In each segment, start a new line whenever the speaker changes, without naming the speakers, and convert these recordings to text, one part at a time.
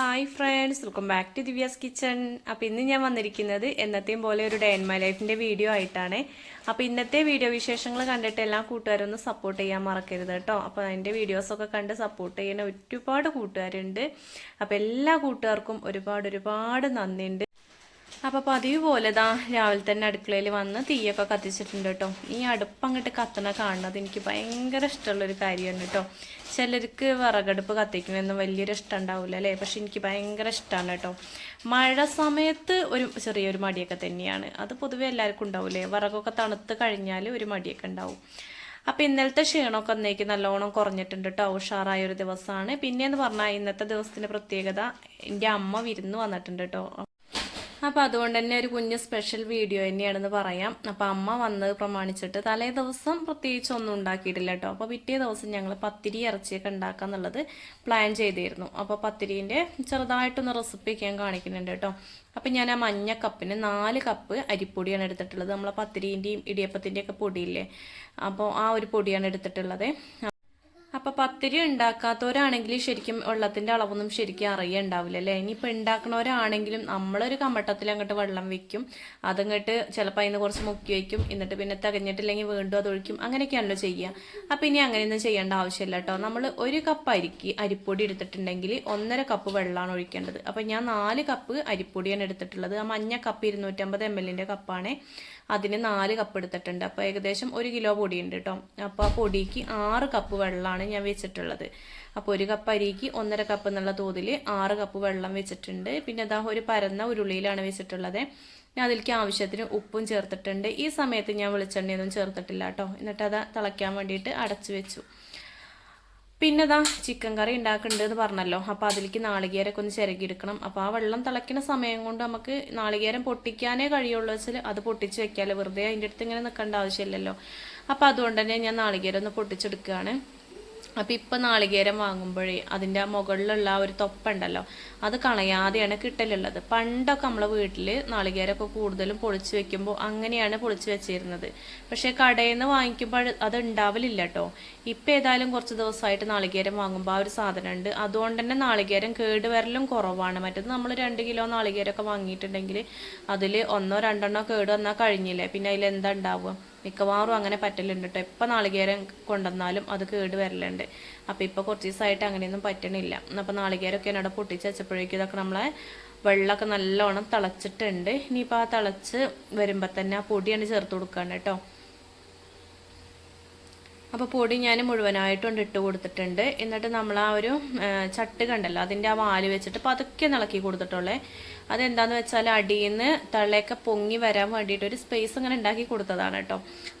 Hi friends welcome back to Divya's kitchen. അപ്പോൾ ഇന്ന് ഞാൻ വന്നിരിക്കുന്നത് എന്നത്തെയും പോലെ ഒരു ഡേ ഇൻ മൈ ലൈഫിന്റെ വീഡിയോ ആയിട്ടാണ്. അപ്പോൾ ഇന്നത്തെ വീഡിയോ വിശേഷങ്ങൾ കണ്ടിട്ട് എല്ലാ കൂട്ടുകാരും ഒന്ന് സപ്പോർട്ട് ചെയ്യാൻ മറക്കരുത് കേട്ടോ അപ്പോൾ അതിന്റെ വീഡിയോസൊക്കെ കണ്ട് സപ്പോർട്ട് ചെയ്യുന്ന ഒരുപാട് കൂട്ടുകാരുണ്ട്. അപ്പോൾ എല്ലാ കൂട്ടുകാർക്കും ഒരുപാട് ഒരുപാട് നന്ദിയുണ്ട്. അപ്പോൾ പതിവ് പോലെ ദാ രാവിലെ തന്നെ അടുക്കളയിൽ വന്ന് തീയൊക്കെ കത്തിച്ചിട്ടുണ്ട് കേട്ടോ. ഈ അടുപ്പ് അങ്ങോട്ട് കത്തണ കാണുന്നത് എനിക്ക് ഭയങ്കര ഇഷ്ടമുള്ളൊരു കാര്യമാണ് കേട്ടോ. ചിലർക്ക് വിറകടുപ്പ് കത്തിക്കുന്നതൊന്നും വലിയൊരു ഇഷ്ടം ഉണ്ടാവില്ല അല്ലേ? പക്ഷെ എനിക്ക് ഭയങ്കര ഇഷ്ടമാണ് കേട്ടോ. മഴ സമയത്ത് ഒരു ചെറിയൊരു മടിയൊക്കെ തന്നെയാണ്. അത് പൊതുവെ എല്ലാവർക്കും ഉണ്ടാവില്ലേ വിറകൊക്കെ തണുത്ത് കഴിഞ്ഞാൽ ഒരു മടിയൊക്കെ ഉണ്ടാവും. അപ്പം ഇന്നലത്തെ ക്ഷീണമൊക്കെ അന്നേക്ക് നല്ലോണം കുറഞ്ഞിട്ടുണ്ട് കേട്ടോ. ഉഷാറായ ഒരു ദിവസമാണ്. പിന്നെയെന്ന് പറഞ്ഞാൽ ഇന്നത്തെ ദിവസത്തിന്റെ പ്രത്യേകത എന്റെ അമ്മ വിരുന്ന് വന്നിട്ടുണ്ട് കേട്ടോ. അപ്പോൾ അതുകൊണ്ട് തന്നെ ഒരു കുഞ്ഞ് സ്പെഷ്യൽ വീഡിയോ തന്നെയാണെന്ന് പറയാം. അപ്പോൾ അമ്മ വന്നത് പ്രമാണിച്ചിട്ട് തലേ ദിവസം പ്രത്യേകിച്ച് ഒന്നും ഉണ്ടാക്കിയിട്ടില്ല കേട്ടോ അപ്പോൾ പിറ്റേ ദിവസം ഞങ്ങൾ പത്തിരി ഇറച്ചിയൊക്കെ ഉണ്ടാക്കുക എന്നുള്ളത് പ്ലാൻ ചെയ്തിരുന്നു. അപ്പോൾ പത്തിരീന്റെ ചെറുതായിട്ടൊന്ന് റെസിപ്പി ഞാൻ കാണിക്കുന്നുണ്ട് കേട്ടോ അപ്പം ഞാൻ ആ മഞ്ഞ കപ്പിന് നാല് കപ്പ് അരിപ്പൊടിയാണ് എടുത്തിട്ടുള്ളത്. നമ്മളെ പത്തിരീന്റെയും ഇടിയപ്പത്തിന്റെയൊക്കെ പൊടിയില്ലേ? അപ്പോൾ ആ ഒരു പൊടിയാണ് എടുത്തിട്ടുള്ളത്. അപ്പോൾ പത്തിരി ഉണ്ടാക്കാത്തവരാണെങ്കിൽ ശരിക്കും വെള്ളത്തിന്റെ അളവൊന്നും ശരിക്കും അറിയുണ്ടാവില്ല അല്ലേ? ഇനിയിപ്പോൾ ഉണ്ടാക്കണവരാണെങ്കിലും നമ്മളൊരു കമ്മട്ടത്തിൽ അങ്ങോട്ട് വെള്ളം വെക്കും അതങ്ങോട്ട് ചിലപ്പോൾ അതിന് കുറച്ച് മുക്കി വയ്ക്കും എന്നിട്ട് പിന്നെ തികഞ്ഞിട്ടില്ലെങ്കിൽ വീണ്ടും അതൊഴിക്കും അങ്ങനെയൊക്കെയാണല്ലോ ചെയ്യുക അപ്പൊ ഇനി അങ്ങനെയൊന്നും ചെയ്യേണ്ട ആവശ്യമില്ല കേട്ടോ. നമ്മൾ ഒരു കപ്പ് അരിക്ക് അരിപ്പൊടി എടുത്തിട്ടുണ്ടെങ്കിൽ ഒന്നര കപ്പ് വെള്ളമാണ് ഒഴിക്കേണ്ടത്. അപ്പോൾ ഞാൻ നാല് കപ്പ് അരിപ്പൊടിയാണ് എടുത്തിട്ടുള്ളത്. ആ മഞ്ഞ കപ്പ് ഇരുന്നൂറ്റമ്പത് എം എല്ലിന്റെ കപ്പാണ്. അതിന് നാല് കപ്പ് എടുത്തിട്ടുണ്ട്. അപ്പോൾ ഏകദേശം ഒരു കിലോ പൊടിയുണ്ട് കേട്ടോ അപ്പോൾ ആ പൊടിക്ക് ആറ് കപ്പ് വെള്ളമാണ് ഞാൻ വെച്ചിട്ടുള്ളത്. അപ്പോൾ ഒരു കപ്പ് അരിക്ക് ഒന്നര കപ്പ് എന്നുള്ള തോതിൽ ആറ് കപ്പ് വെള്ളം വെച്ചിട്ടുണ്ട്. പിന്നെ അതാ ഒരു പരന്ന ഉരുളിയിലാണ് വെച്ചിട്ടുള്ളത്. ഞാൻ അതിലേക്ക് ആവശ്യത്തിന് ഉപ്പും ചേർത്തിട്ടുണ്ട്. ഈ സമയത്ത് ഞാൻ വെളിച്ചെണ്ണയൊന്നും ചേർത്തിട്ടില്ല കേട്ടോ എന്നിട്ട് അത് തിളയ്ക്കാൻ വേണ്ടിയിട്ട് അടച്ചു വെച്ചു. പിന്നെ ഇതാ ചിക്കൻ കറി ഉണ്ടാക്കുന്നുണ്ട് എന്ന് പറഞ്ഞല്ലോ. അപ്പോൾ അതിലേക്ക് നാളികേരമൊക്കെ ഒന്ന് ചിരകിയെടുക്കണം. അപ്പോൾ ആ വെള്ളം തിളയ്ക്കുന്ന സമയം കൊണ്ട് നമുക്ക് നാളികേരം പൊട്ടിക്കാനേ കഴിയുള്ളൂ വെച്ചാൽ അത് പൊട്ടിച്ച് വെക്കാമല്ലോ വെറുതെ അതിന്റെ അടുത്ത് ഇങ്ങനെ നിൽക്കേണ്ട ആവശ്യമില്ലല്ലോ. അപ്പോൾ അതുകൊണ്ട് തന്നെ ഞാൻ നാളികേരം ഒന്ന് പൊട്ടിച്ചെടുക്കുകയാണ്. അപ്പം ഇപ്പം നാളികേരം വാങ്ങുമ്പോഴേ അതിന്റെ ആ മുകളിലുള്ള ആ ഒരു തൊപ്പുണ്ടല്ലോ അത് കളയാതെയാണ് കിട്ടലുള്ളത്. പണ്ടൊക്കെ നമ്മളെ വീട്ടിൽ നാളികേരമൊക്കെ കൂടുതലും പൊളിച്ച് വെക്കുമ്പോൾ അങ്ങനെയാണ് പൊളിച്ച് വെച്ചിരുന്നത്. പക്ഷേ കടയിൽ നിന്ന് വാങ്ങിക്കുമ്പോൾ അത് ഉണ്ടാവലില്ല കേട്ടോ ഇപ്പം ഏതായാലും കുറച്ച് ദിവസമായിട്ട് നാളികേരം വാങ്ങുമ്പോൾ ആ ഒരു സാധനം ഉണ്ട് അതുകൊണ്ട് തന്നെ നാളികേരം കേടുവരലും കുറവാണ്. മറ്റത് നമ്മൾ രണ്ട് കിലോ നാളികേരമൊക്കെ വാങ്ങിയിട്ടുണ്ടെങ്കിൽ അതിൽ ഒന്നോ രണ്ടെണ്ണോ കേട് വന്നാൽ കഴിഞ്ഞില്ലേ? പിന്നെ അതിൽ എന്താ ഉണ്ടാവുക? മിക്കവാറും അങ്ങനെ പറ്റലുണ്ട് കേട്ടോ എപ്പോൾ നാളികേരം കൊണ്ടുവന്നാലും അത് കേട് വരലുണ്ട്. അപ്പോൾ ഇപ്പോൾ കുറച്ച് ദിവസമായിട്ട് അങ്ങനെയൊന്നും പറ്റണില്ല. അപ്പോൾ നാളികേരമൊക്കെ എന്നോട് പൊട്ടിച്ച് വെച്ചപ്പോഴേക്കും ഇതൊക്കെ നമ്മളെ വെള്ളമൊക്കെ നല്ലോണം തിളച്ചിട്ടുണ്ട്. ഇനിയിപ്പോൾ ആ തിളച്ച് വരുമ്പോൾ തന്നെ ആ പൊടിയാണ് ചേർത്ത് കൊടുക്കുകയാണ് കേട്ടോ അപ്പോൾ പൊടി ഞാൻ മുഴുവനായിട്ടും ഇട്ട് കൊടുത്തിട്ടുണ്ട്. എന്നിട്ട് നമ്മൾ ആ ഒരു ചട്ട് കണ്ടല്ലോ അതിന്റെ ആ വാൽ വെച്ചിട്ട് പതുക്കെ നിളക്കി കൊടുത്തിട്ടുള്ളേ. അതെന്താന്ന് വെച്ചാൽ അടിയിൽ നിന്ന് തള്ളയൊക്കെ പൊങ്ങി വരാൻ വേണ്ടിയിട്ട് ഒരു സ്പേസ് ഇങ്ങനെ ഉണ്ടാക്കി കൊടുത്തതാണ് കേട്ടോ.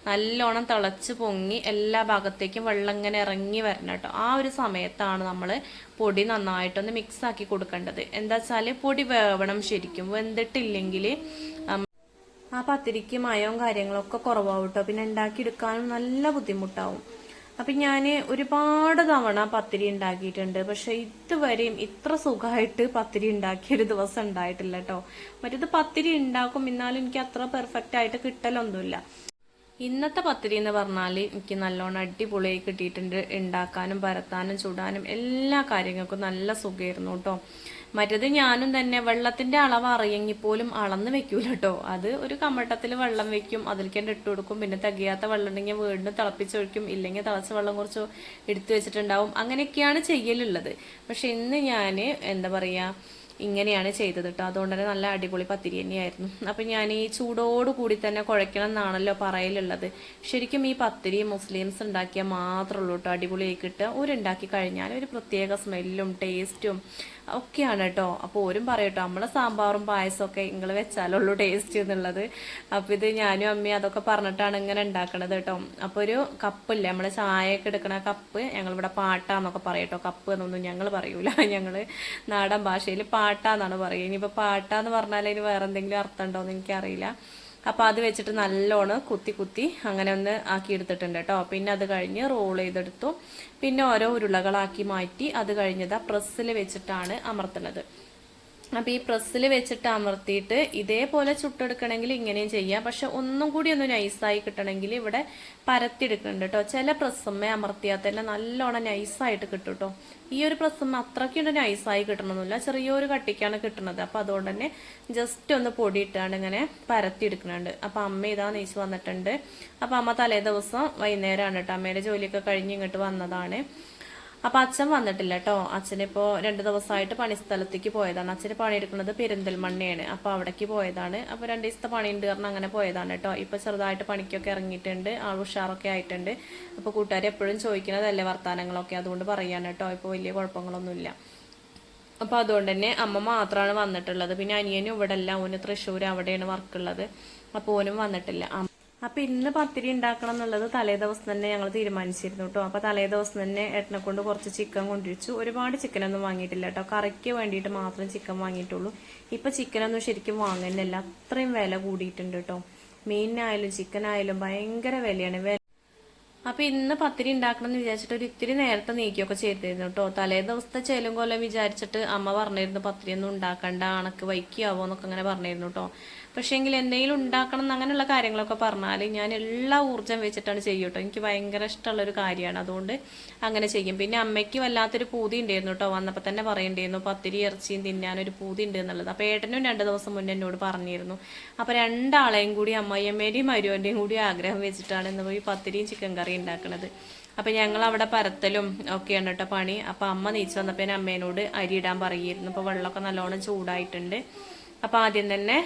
നല്ലോണം തിളച്ച് പൊങ്ങി എല്ലാ ഭാഗത്തേക്കും വെള്ളം ഇങ്ങനെ ഇറങ്ങി വരണം കേട്ടോ. ആ ഒരു സമയത്താണ് നമ്മൾ പൊടി നന്നായിട്ടൊന്ന് മിക്സ് ആക്കി കൊടുക്കേണ്ടത്. എന്താ വെച്ചാൽ പൊടി വേവണം ശരിക്കും. വെന്തിട്ടില്ലെങ്കിൽ ആ പത്തിരിക്ക് മയവും കാര്യങ്ങളൊക്കെ കുറവാവും കേട്ടോ പിന്നെ ഉണ്ടാക്കിയെടുക്കാനും നല്ല ബുദ്ധിമുട്ടാവും. അപ്പം ഞാൻ ഒരുപാട് തവണ പത്തിരി ഉണ്ടാക്കിയിട്ടുണ്ട്. പക്ഷെ ഇതുവരെയും ഇത്ര സുഖമായിട്ട് പത്തിരി ഉണ്ടാക്കിയൊരു ദിവസം ഉണ്ടായിട്ടില്ല കേട്ടോ മറ്റേത് പത്തിരി ഉണ്ടാക്കും. എന്നാലും എനിക്ക് അത്ര പെർഫെക്റ്റ് ആയിട്ട് കിട്ടലൊന്നുമില്ല. ഇന്നത്തെ പത്തിരി എന്ന് പറഞ്ഞാൽ എനിക്ക് നല്ലോണം അടിപൊളിയായി കിട്ടിയിട്ടുണ്ട്. ഉണ്ടാക്കാനും പരത്താനും ചുടാനും എല്ലാ കാര്യങ്ങൾക്കും നല്ല സുഖമായിരുന്നു കേട്ടോ മറ്റത് ഞാനും തന്നെ വെള്ളത്തിന്റെ അളവ് അറിയെങ്കിൽ പോലും അളന്ന് വെക്കൂല കേട്ടോ അത് ഒരു കമ്മട്ടത്തിൽ വെള്ളം വെക്കും അതിലേക്ക് ഇട്ട് കൊടുക്കും. പിന്നെ തികയാത്ത വെള്ളം ഉണ്ടെങ്കിൽ വീണ്ടും തിളപ്പിച്ചൊഴിക്കും ഇല്ലെങ്കിൽ തിളച്ച വെള്ളം കുറച്ച് എടുത്തു വെച്ചിട്ടുണ്ടാവും. അങ്ങനെയൊക്കെയാണ് ചെയ്യലുള്ളത്. പക്ഷെ ഇന്ന് ഞാൻ എന്താ പറയാ ഇങ്ങനെയാണ് ചെയ്തത് കേട്ടോ അതുകൊണ്ട് തന്നെ നല്ല അടിപൊളി പത്തിരി തന്നെയായിരുന്നു. അപ്പം ഞാൻ ഈ ചൂടോട് കൂടി തന്നെ കുഴക്കണം എന്നാണല്ലോ പറയലുള്ളത്. ശരിക്കും ഈ പത്തിരി മുസ്ലിംസ് ഉണ്ടാക്കിയാൽ മാത്രമേ ഉള്ളൂ കേട്ടോ അടിപൊളിയായി കിട്ടുക. ഒരുണ്ടാക്കി കഴിഞ്ഞാൽ ഒരു പ്രത്യേക സ്മെല്ലും ടേസ്റ്റും ഒക്കെയാണ് കേട്ടോ. അപ്പോൾ ഓരും പറയട്ടോ നമ്മളെ സാമ്പാറും പായസമൊക്കെ നിങ്ങൾ വെച്ചാലുള്ളൂ ടേസ്റ്റ് എന്നുള്ളത്. അപ്പോൾ ഇത് ഞാനും അമ്മയും അതൊക്കെ പറഞ്ഞിട്ടാണ് ഇങ്ങനെ ഉണ്ടാക്കണത് കേട്ടോ. അപ്പോൾ ഒരു കപ്പില്ലേ നമ്മൾ ചായയൊക്കെ എടുക്കണ കപ്പ് ഞങ്ങളിവിടെ പാട്ടാന്നൊക്കെ പറയട്ടോ കപ്പ് എന്നൊന്നും ഞങ്ങൾ പറയൂല. ഞങ്ങൾ നാടൻ ഭാഷയിൽ പാട്ടാന്നാണ് പറയുക ഇനിയിപ്പോൾ പാട്ടാന്ന് പറഞ്ഞാൽ ഇനി വേറെ എന്തെങ്കിലും അർത്ഥം ഉണ്ടോ എന്ന് എനിക്കറിയില്ല. അപ്പോൾ അത് വെച്ചിട്ട് നല്ലോണം കുത്തി കുത്തി അങ്ങനെ ഒന്ന് ആക്കി എടുത്തിട്ടുണ്ട് കേട്ടോ. പിന്നെ അത് കഴിഞ്ഞ് റോൾ ചെയ്തെടുത്തു. പിന്നെ ഓരോ ഉരുളകളാക്കി മാറ്റി അത് കഴിഞ്ഞത് പ്രസ്സിൽ വെച്ചിട്ടാണ് അമർത്തുന്നത്. അപ്പോൾ ഈ പ്രസ്സിൽ വെച്ചിട്ട് അമർത്തിയിട്ട് ഇതേപോലെ ചുട്ടെടുക്കണമെങ്കിൽ ഇങ്ങനെയും ചെയ്യാം. പക്ഷെ ഒന്നും കൂടി ഒന്ന് നൈസായി കിട്ടണമെങ്കിൽ ഇവിടെ പരത്തിയെടുക്കുന്നുണ്ട് കേട്ടോ. ചില പ്രസ്സമ്മ അമർത്തിയാൽ തന്നെ നല്ലോണം നൈസായിട്ട് കിട്ടും കേട്ടോ ഈ ഒരു പ്രസ്സമ്മ അത്രയ്ക്കുണ്ട് നൈസായി കിട്ടണമെന്നില്ല ചെറിയൊരു കട്ടിക്കാണ് കിട്ടുന്നത്. അപ്പോൾ അതുകൊണ്ട് തന്നെ ജസ്റ്റ് ഒന്ന് പൊടിയിട്ടാണ് ഇങ്ങനെ പരത്തിയെടുക്കുന്നുണ്ട് അപ്പോൾ അമ്മ ഇതാ നെയ്ച്ച് വന്നിട്ടുണ്ട്. അപ്പോൾ അമ്മ തലേ ദിവസം വൈകുന്നേരമാണ് കേട്ടോ. അമ്മയുടെ ജോലിയൊക്കെ കഴിഞ്ഞ് ഇങ്ങോട്ട് വന്നതാണ്. അപ്പൊ അച്ഛൻ വന്നിട്ടില്ല കേട്ടോ അച്ഛനിപ്പോ രണ്ടു ദിവസമായിട്ട് പണിസ്ഥലത്തേക്ക് പോയതാണ്. അച്ഛന് പണിയെടുക്കുന്നത് പെരിന്തൽമണ്ണയാണ്. അപ്പൊ അവിടേക്ക് പോയതാണ്. അപ്പൊ രണ്ടു ദിവസത്തെ പണിയുണ്ട് കാരണം അങ്ങനെ പോയതാണ് കേട്ടോ ഇപ്പൊ ചെറുതായിട്ട് പണിക്കൊക്കെ ഇറങ്ങിയിട്ടുണ്ട്. ആൾ ഉഷാറൊക്കെ ആയിട്ടുണ്ട്. അപ്പൊ കൂട്ടുകാർ എപ്പോഴും ചോദിക്കുന്നതല്ലേ വർത്താനങ്ങളൊക്കെ. അതുകൊണ്ട് പറയാണ് കേട്ടോ ഇപ്പൊ വലിയ കുഴപ്പങ്ങളൊന്നുമില്ല. അപ്പൊ അതുകൊണ്ട് തന്നെ അമ്മ മാത്രമാണ് വന്നിട്ടുള്ളത്. പിന്നെ അനിയനും ഇവിടെ അല്ല ഓന് തൃശ്ശൂർ അവിടെയാണ് വർക്കുള്ളത് അപ്പൊ ഓനും വന്നിട്ടില്ല. അമ്മ അപ്പൊ ഇന്ന് പത്തിരി ഉണ്ടാക്കണം എന്നുള്ളത് തലേ ദിവസം തന്നെ ഞങ്ങൾ തീരുമാനിച്ചിരുന്നു കേട്ടോ. അപ്പൊ തലേ ദിവസം തന്നെ ഏട്ടനെ കൊണ്ട് കുറച്ച് ചിക്കൻ കൊണ്ടുവച്ചു. ഒരുപാട് ചിക്കനൊന്നും വാങ്ങിയിട്ടില്ല കേട്ടോ. കറിക്ക് വേണ്ടിയിട്ട് മാത്രം ചിക്കൻ വാങ്ങിയിട്ടുള്ളൂ. ഇപ്പൊ ചിക്കനൊന്നും ശരിക്കും വാങ്ങുന്നില്ല. അത്രയും വില കൂടിയിട്ടുണ്ട് കേട്ടോ. മീനിനായാലും ചിക്കനായാലും ഭയങ്കര വിലയാണ്. വില അപ്പൊ ഇന്ന് പത്തിരി ഉണ്ടാക്കണം എന്ന് വിചാരിച്ചിട്ട് ഒരു ഇത്തിരി നേരത്തെ നീക്കിയൊക്കെ ചെയ്തിരുന്നു കേട്ടോ. തലേ ദിവസത്തെ ചേലും കൊല്ലം വിചാരിച്ചിട്ട് അമ്മ പറഞ്ഞിരുന്നു പത്തിരി ഒന്നും ഉണ്ടാക്കണ്ട അണക്ക് വൈക്കിയാവോ എന്നൊക്കെ അങ്ങനെ പറഞ്ഞിരുന്നു കേട്ടോ. പക്ഷേ എങ്കിൽ എന്തെങ്കിലും ഉണ്ടാക്കണം എന്ന് അങ്ങനെയുള്ള കാര്യങ്ങളൊക്കെ പറഞ്ഞാൽ ഞാൻ എല്ലാ ഊർജം വെച്ചിട്ടാണ് ചെയ്യൂട്ടോ എനിക്ക് ഭയങ്കര ഇഷ്ടമുള്ളൊരു കാര്യമാണ്. അതുകൊണ്ട് അങ്ങനെ ചെയ്യും. പിന്നെ അമ്മയ്ക്ക് വല്ലാത്തൊരു പൂതി ഉണ്ടായിരുന്നു കേട്ടോ. വന്നപ്പോൾ തന്നെ പറയണ്ടായിരുന്നു പത്തിരി ഇറച്ചിയും തിന്നാനൊരു പൂതി ഉണ്ട് എന്നുള്ളത്. അപ്പോൾ ഏട്ടനും രണ്ട് ദിവസം മുന്നേ എന്നോട് പറഞ്ഞിരുന്നു. അപ്പോൾ രണ്ടാളെയും കൂടി അമ്മയമ്മേന്റെയും മരുവന്റെയും കൂടി ആഗ്രഹം വെച്ചിട്ടാണ് ഇന്ന് പോയി പത്തിരിയും ചിക്കൻ കറി ഉണ്ടാക്കുന്നത് അപ്പം ഞങ്ങൾ അവിടെ പരത്തലും ഒക്കെയാണ് കേട്ടോ പണി. അപ്പം അമ്മ നീച്ച് വന്നപ്പോൾ അമ്മേനോട് അരി ഇടാൻ പറയുമായിരുന്നു. അപ്പോൾ വെള്ളമൊക്കെ നല്ലോണം ചൂടായിട്ടുണ്ട്. അപ്പോൾ ആദ്യം തന്നെ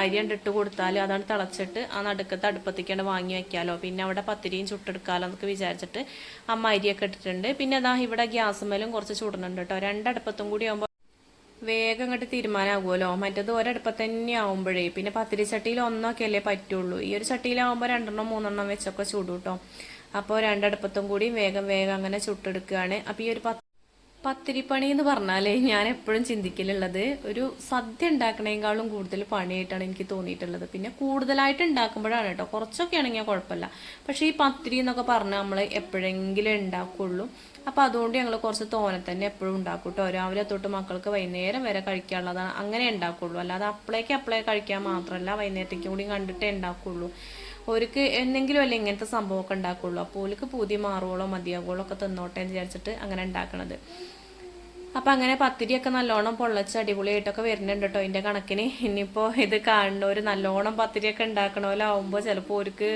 അരി കണ്ട് ഇട്ട് കൊടുത്താൽ അതാണ് തിളച്ചിട്ട് ആ നടുക്കത്തെ അടുപ്പത്തേക്കാണ് വാങ്ങി വെക്കാലോ. പിന്നെ അവിടെ പത്തിരിയും ചുട്ടെടുക്കാമല്ലോ എന്നൊക്കെ വിചാരിച്ചിട്ട് അമ്മ അരിയൊക്കെ ഇട്ടിട്ടുണ്ട്. പിന്നെ അതാ ഇവിടെ ഗ്യാസ് മേലും കുറച്ച് ചൂടുന്നുണ്ട് കേട്ടോ രണ്ടടുപ്പത്തും കൂടി ആകുമ്പോൾ വേഗം അങ്ങോട്ട് തീരുമാനമാകുമല്ലോ മറ്റേത് ഒരടുപ്പത്ത് തന്നെ ആവുമ്പോഴേ പിന്നെ പത്തിരി ചട്ടിയിൽ ഒന്നൊക്കെ അല്ലേ പറ്റുള്ളൂ. ഈ ഒരു ചട്ടിയിലാവുമ്പോൾ രണ്ടെണ്ണം മൂന്നെണ്ണം വെച്ചൊക്കെ ചൂടും കേട്ടോ അപ്പോൾ രണ്ടടുപ്പത്തും കൂടി വേഗം വേഗം അങ്ങനെ ചുട്ടെടുക്കുകയാണ് അപ്പോൾ ഈ ഒരു പത്തിരിപ്പണി എന്ന് പറഞ്ഞാലേ ഞാൻ എപ്പോഴും ചിന്തിക്കലുള്ളത് ഒരു സദ്യ ഉണ്ടാക്കണേക്കാളും കൂടുതൽ പണിയായിട്ടാണ് എനിക്ക് തോന്നിയിട്ടുള്ളത്. പിന്നെ കൂടുതലായിട്ട് ഉണ്ടാക്കുമ്പോഴാണ് കേട്ടോ. കുറച്ചൊക്കെ ആണെങ്കിൽ കുഴപ്പമില്ല. പക്ഷെ ഈ പത്തിരി എന്നൊക്കെ പറഞ്ഞാൽ നമ്മൾ എപ്പോഴെങ്കിലും ഉണ്ടാക്കുള്ളൂ. അപ്പോൾ അതുകൊണ്ട് ഞങ്ങൾ കുറച്ച് തോനെ തന്നെ എപ്പോഴും ഉണ്ടാക്കും കേട്ടോ. രാവിലെ തൊട്ട് മക്കൾക്ക് വൈകുന്നേരം വരെ കഴിക്കാനുള്ളതാണ്. അങ്ങനെ ഉണ്ടാക്കുള്ളൂ. അല്ലാതെ അപ്പളേക്ക് അപ്പളേ കഴിക്കാൻ മാത്രമല്ല വൈകുന്നേരത്തേക്കും കൂടി കണ്ടിട്ടേ ഉണ്ടാക്കുള്ളൂ. ഓർക്ക് എന്തെങ്കിലും അല്ലേ ഇങ്ങനത്തെ സംഭവമൊക്കെ ഉണ്ടാക്കുള്ളൂ. അപ്പോൾ ഓർക്ക് പൂതി മാറുകളോ മതിയാകുകളോ ഒക്കെ തിന്നോട്ടെ എന്ന് വിചാരിച്ചിട്ട് അങ്ങനെ ഉണ്ടാക്കണത്. അപ്പം അങ്ങനെ പത്തിരിയൊക്കെ നല്ലോണം പൊള്ളച്ച് അടിപൊളിയായിട്ടൊക്കെ വരുന്നുണ്ട് കേട്ടോ ഇതിന്റെ കണക്കിന്. ഇനിയിപ്പോൾ ഇത് കാണുന്നവർ നല്ലോണം പത്തിരിയൊക്കെ ഉണ്ടാക്കണമല്ലാവുമ്പോൾ ചിലപ്പോൾ ഓർക്ക്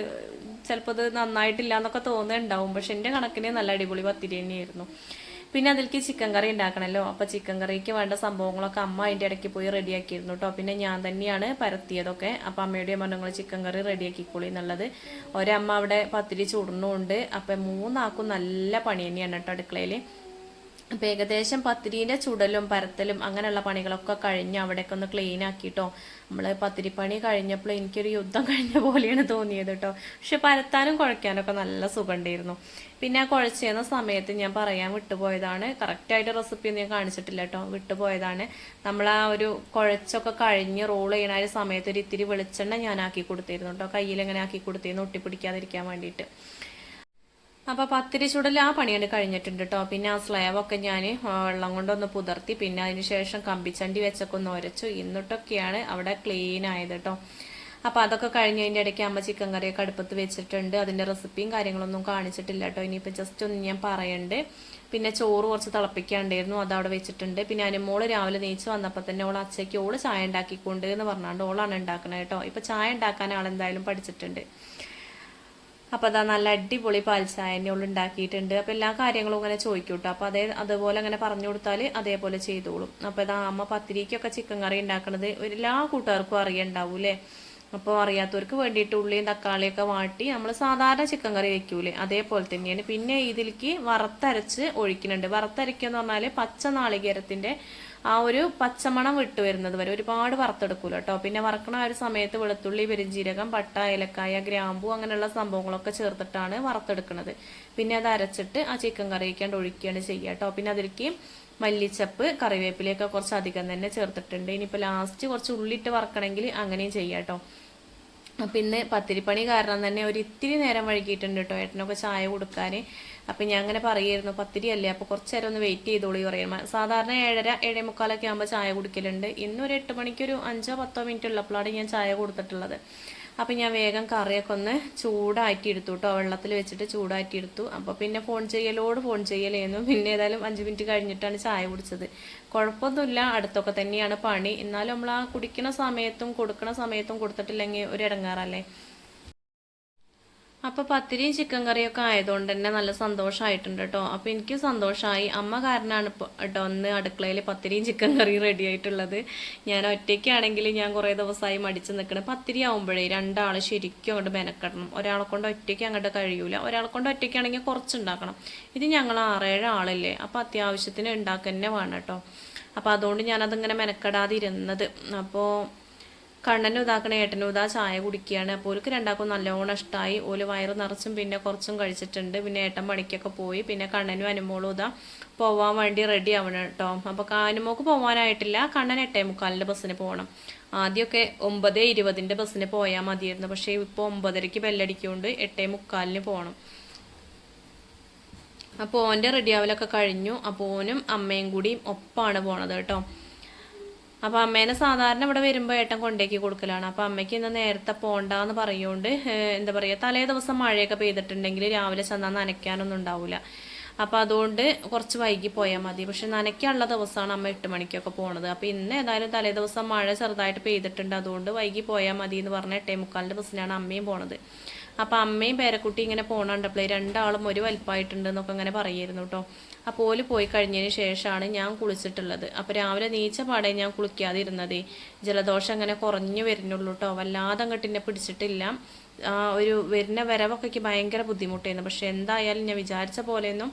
ചിലപ്പോൾ ഇത് നന്നായിട്ടില്ല എന്നൊക്കെ തോന്നുന്നുണ്ടാവും. പക്ഷെ എന്റെ കണക്കിന് നല്ല അടിപൊളി പത്തിരി തന്നെയായിരുന്നു. പിന്നെ അതിലേക്ക് ചിക്കൻ കറി ഉണ്ടാക്കണമല്ലോ അപ്പോൾ ചിക്കൻ കറിക്ക് വേണ്ട സംഭവങ്ങളൊക്കെ അമ്മ അതിന്റെ ഇടയ്ക്ക് പോയി റെഡിയാക്കിയിരുന്നു കേട്ടോ പിന്നെ ഞാൻ തന്നെയാണ് പരത്തിയതൊക്കെ. അപ്പോൾ അമ്മയുടെ മണ്ണുങ്ങൾ ചിക്കൻ കറി റെഡിയാക്കിക്കോളി എന്നുള്ളത്. ഒരമ്മ അവിടെ പത്തിരി ചുടണുണ്ട് അപ്പം മൂന്നാക്കും നല്ല പണി തന്നെയാണ് കേട്ടോ അടുക്കളയിൽ അപ്പം ഏകദേശം പത്തിരീന്റെ ചുടലും പരത്തലും അങ്ങനെയുള്ള പണികളൊക്കെ കഴിഞ്ഞ് അവിടെയൊക്കെ ഒന്ന് ക്ലീൻ ആക്കിയിട്ടോ നമ്മൾ പത്തിരിപ്പണി കഴിഞ്ഞപ്പോൾ എനിക്കൊരു യുദ്ധം കഴിഞ്ഞ പോലെയാണ് തോന്നിയത് കേട്ടോ. പക്ഷെ പരത്താനും കുഴയ്ക്കാനൊക്കെ നല്ല സുഖമുണ്ടായിരുന്നു. പിന്നെ ആ കുഴച്ചിരുന്ന സമയത്ത് ഞാൻ പറയാൻ വിട്ടുപോയതാണ്. കറക്റ്റായിട്ട് റെസിപ്പി ഒന്നും ഞാൻ കാണിച്ചിട്ടില്ല കേട്ടോ. വിട്ടുപോയതാണ്. നമ്മൾ ആ ഒരു കുഴച്ചൊക്കെ കഴിഞ്ഞ് റോൾ ചെയ്യണ ഒരു സമയത്ത് ഒരു ഇത്തിരി വെളിച്ചെണ്ണ ഞാൻ ആക്കി കൊടുത്തിരുന്നു കേട്ടോ. കയ്യിൽ ഇങ്ങനെ ആക്കി കൊടുത്തിരുന്നു ഒട്ടിപ്പിടിക്കാതിരിക്കാൻ വേണ്ടിയിട്ട്. അപ്പോൾ പത്തിരി ചുടൽ ആ പണിയാണ് കഴിഞ്ഞിട്ടുണ്ട് കേട്ടോ പിന്നെ ആ സ്ലാബൊക്കെ ഞാൻ വെള്ളം കൊണ്ടൊന്ന് പുതർത്തി പിന്നെ അതിനുശേഷം കമ്പിച്ചണ്ടി വെച്ചൊക്കെ ഒന്ന് ഉരച്ചു എന്നിട്ടൊക്കെയാണ് അവിടെ ക്ലീൻ ആയത് കേട്ടോ അപ്പോൾ അതൊക്കെ കഴിഞ്ഞതിന്റെ ഇടയ്ക്ക് അമ്മ ചിക്കൻ കറിയൊക്കെ അടുപ്പത്ത് വെച്ചിട്ടുണ്ട്. അതിന്റെ റെസിപ്പിയും കാര്യങ്ങളൊന്നും കാണിച്ചിട്ടില്ല കേട്ടോ ഇനിയിപ്പോൾ ജസ്റ്റ് ഒന്ന് ഞാൻ പറയണ്ട്. പിന്നെ ചോറ് കുറച്ച് തിളപ്പിക്കാണ്ടായിരുന്നു അതവിടെ വെച്ചിട്ടുണ്ട്. പിന്നെ അനുമോൾ രാവിലെ നീച്ച് വന്നപ്പോൾ തന്നെ ഓൾ അച്ചയ്ക്ക് ഓൾ ചായ ഉണ്ടാക്കിക്കൊണ്ട് എന്ന് പറഞ്ഞാണ്ട് ഓളാണ് ഉണ്ടാക്കണത് കേട്ടോ ഇപ്പോൾ ചായ ഉണ്ടാക്കാൻ ആളെന്തായാലും പഠിച്ചിട്ടുണ്ട്. അപ്പോൾ അതാ നല്ല അടിപൊളി പാൽച്ചായ ഉള്ള ഉണ്ടാക്കിയിട്ടുണ്ട്. അപ്പോൾ എല്ലാ കാര്യങ്ങളും ഇങ്ങനെ ചോദിക്കും കേട്ടോ അപ്പോൾ അതേ അതുപോലെ അങ്ങനെ പറഞ്ഞു കൊടുത്താൽ അതേപോലെ ചെയ്തോളും. അപ്പോൾ ഇതാ അമ്മ പത്തിരിക്കൊക്കെ ചിക്കൻ കറി ഉണ്ടാക്കണത് എല്ലാ കൂട്ടുകാർക്കും അറിയണ്ടാവൂലേ അപ്പോൾ അറിയാത്തവർക്ക് വേണ്ടിയിട്ട് ഉള്ളിയും തക്കാളിയൊക്കെ വാട്ടി നമ്മൾ സാധാരണ ചിക്കൻ കറി വെക്കൂലേ? അതേപോലെ തന്നെയാണ്. പിന്നെ ഇതിലേക്ക് വറുത്തരച്ച് ഒഴിക്കുന്നുണ്ട്. വറുത്തരയ്ക്കുക എന്ന് പറഞ്ഞാൽ പച്ച നാളികേരത്തിന്റെ ആ ഒരു പച്ചമണം വിട്ടു വരുന്നത് വരെ ഒരുപാട് വറുത്തെടുക്കൂല കേട്ടോ പിന്നെ വറക്കണ ആ ഒരു സമയത്ത് വെളുത്തുള്ളി പെരിഞ്ജീരകം പട്ട ഏലക്കായ ഗ്രാമ്പു അങ്ങനെയുള്ള സംഭവങ്ങളൊക്കെ ചേർത്തിട്ടാണ് വറുത്തെടുക്കുന്നത് പിന്നെ അത് അരച്ചിട്ട് ആ ചിക്കൻ കറിയിക്കാണ്ട് ഒഴിക്കുകയാണ് ചെയ്യുക കേട്ടോ പിന്നെ അതിലേക്ക് മല്ലിച്ചപ്പ് കറിവേപ്പിലയൊക്കെ കുറച്ച് അധികം തന്നെ ചേർത്തിട്ടുണ്ട്. ഇനിയിപ്പോൾ ലാസ്റ്റ് കുറച്ച് ഉള്ളിട്ട് വറക്കണമെങ്കിൽ അങ്ങനെയും ചെയ്യാം കേട്ടോ പിന്നെ പത്തിരിപ്പണി കാരണം തന്നെ ഒരു ഇത്തിരി നേരം വഴുകിയിട്ടുണ്ട് കേട്ടോ ഏട്ടനൊക്കെ ചായ കൊടുക്കാൻ അപ്പം ഞാൻ അങ്ങനെ പറയായിരുന്നു പത്തിരി അല്ലേ അപ്പോൾ കുറച്ച് നേരം ഒന്ന് വെയിറ്റ് ചെയ്തോളൂ പറയും സാധാരണ ഏഴര ഏഴേ മുക്കാലൊക്കെ ആകുമ്പോൾ ചായ കുടിക്കലുണ്ട്. ഇന്നൊരു എട്ട് മണിക്കൊരു അഞ്ചോ പത്തോ മിനിറ്റ് ഉള്ളപ്പോഴാണ് ഞാൻ ചായ കൊടുത്തിട്ടുള്ളത്. അപ്പം ഞാൻ വേഗം കറിയൊക്കെ ഒന്ന് ചൂടാറ്റി എടുത്തു കേട്ടോ വെള്ളത്തിൽ വെച്ചിട്ട് ചൂടാറ്റി എടുത്തു. അപ്പോൾ പിന്നെ ഫോൺ ചെയ്യലോട് ഫോൺ ചെയ്യലായിരുന്നു പിന്നെ ഏതായാലും അഞ്ച് മിനിറ്റ് കഴിഞ്ഞിട്ടാണ് ചായ കുടിച്ചത്. കുഴപ്പമൊന്നുമില്ല അടുത്തൊക്കെ തന്നെയാണ് പണി. എന്നാലും നമ്മൾ ആ കുടിക്കുന്ന സമയത്തും കൊടുക്കുന്ന സമയത്തും കൊടുത്തിട്ടില്ലെങ്കിൽ ഒരു ഇടങ്ങാറല്ലേ? അപ്പോൾ പത്തിരിയും ചിക്കൻ കറിയൊക്കെ ആയതുകൊണ്ട് തന്നെ നല്ല സന്തോഷമായിട്ടുണ്ട് കേട്ടോ. അപ്പോൾ എനിക്ക് സന്തോഷമായി. അമ്മ ഇപ്പൊ കേട്ടോ ഒന്ന് അടുക്കളയിൽ പത്തിരിയും ചിക്കൻ കറിയും റെഡി ആയിട്ടുള്ളത്. ഞാൻ ഒറ്റയ്ക്കാണെങ്കിൽ ഞാൻ കുറേ ദിവസമായി മടിച്ച് നിൽക്കണം. പത്തിരി ആവുമ്പോഴേ രണ്ടാൾ ശരിക്കും അങ്ങോട്ട് മെനക്കെടണം. ഒരാളെ കൊണ്ട് ഒറ്റയ്ക്ക് അങ്ങോട്ട് കഴിയൂല. ഒരാളെ കൊണ്ട് ഒറ്റയ്ക്കാണെങ്കിൽ കുറച്ചുണ്ടാക്കണം ഇത് ഞങ്ങൾ ആറേഴ് ആളല്ലേ. അപ്പോൾ അത്യാവശ്യത്തിന് ഉണ്ടാക്കുക തന്നെ വേണം കേട്ടോ. അപ്പോൾ അതുകൊണ്ട് ഞാനതിങ്ങനെ മെനക്കെടാതിരുന്നത്. അപ്പോൾ കണ്ണനും ഇതാക്കണ ഏട്ടനും ഇതാ ചായ കുടിക്കുകയാണ്. അപ്പോൾ ഓർക്ക് രണ്ടാക്കും നല്ലോണം ഇഷ്ടമായി ഓൽ വയറ് നിറച്ചും പിന്നെ കുറച്ചും കഴിച്ചിട്ടുണ്ട്. പിന്നെ ഏട്ടൻ പണിക്കൊക്കെ പോയി. പിന്നെ കണ്ണനും അനുമോളും ഇതാ പോവാൻ വേണ്ടി റെഡി ആവണം കേട്ടോ. അപ്പോൾ അനുമോക്ക് പോകാനായിട്ടില്ല കണ്ണൻ എട്ടേ മുക്കാലിന്റെ ബസ്സിന് പോകണം. ആദ്യമൊക്കെ ഒമ്പത് ഇരുപതിന്റെ ബസ്സിന് പോയാൽ മതിയായിരുന്നു. പക്ഷേ ഇപ്പോൾ ഒമ്പതരയ്ക്ക് ബെല്ലടിക്കൊണ്ട് എട്ടേ മുക്കാലിന് പോകണം. അപ്പോൾ ഓന്റെ റെഡി ആവലൊക്കെ കഴിഞ്ഞു. അപ്പോൾ ഓനും അമ്മയും കൂടിയും ഒപ്പാണ് പോണത് കേട്ടോ. അപ്പോൾ അമ്മേനെ സാധാരണ ഇവിടെ വരുമ്പോൾ ഏട്ടൻ കൊണ്ടേക്ക് കൊടുക്കലാണ്. അപ്പോൾ അമ്മയ്ക്ക് ഇന്ന് നേരത്തെ പോണ്ടാന്ന് പറയുകൊണ്ട് എന്താ പറയുക തലേ ദിവസം മഴയൊക്കെ പെയ്തിട്ടുണ്ടെങ്കിൽ രാവിലെ ചെന്നാൽ നനയ്ക്കാനൊന്നും ഉണ്ടാവില്ല അപ്പോൾ അതുകൊണ്ട് കുറച്ച് വൈകി പോയാൽ മതി. പക്ഷെ നനയ്ക്കാനുള്ള ദിവസമാണ് അമ്മ എട്ട് മണിക്കൊക്കെ പോണത്. അപ്പോൾ ഇന്ന് ഏതായാലും തലേ ദിവസം മഴ ചെറുതായിട്ട് പെയ്തിട്ടുണ്ട്. അതുകൊണ്ട് വൈകി പോയാൽ മതി എന്ന് പറഞ്ഞ എട്ടേ മുക്കാലിന്റെ ബസ്സിനാണ് അമ്മയും പോണത്. അപ്പോൾ അമ്മയും പേരക്കുട്ടി ഇങ്ങനെ പോണണ്ടപ്പോഴേ രണ്ടാളും ഒരു വലിപ്പമായിട്ടുണ്ട് എന്നൊക്കെ ഇങ്ങനെ പറയായിരുന്നു കേട്ടോ. അപ്പോൾ ഓൽ പോയി കഴിഞ്ഞതിന് ശേഷമാണ് ഞാൻ കുളിച്ചിട്ടുള്ളത്. അപ്പോൾ രാവിലെ നീച്ച പാടെ ഞാൻ കുളിക്കാതിരുന്നത്. ജലദോഷം അങ്ങനെ കുറഞ്ഞു വരുന്നുള്ളൂ കേട്ടോ. വല്ലാതെ അങ്ങോട്ട് എന്നെ പിടിച്ചിട്ടില്ല. ഒരു വരുന്ന വരവൊക്കെ ഭയങ്കര ബുദ്ധിമുട്ടായിരുന്നു. പക്ഷെ എന്തായാലും ഞാൻ വിചാരിച്ച പോലെയൊന്നും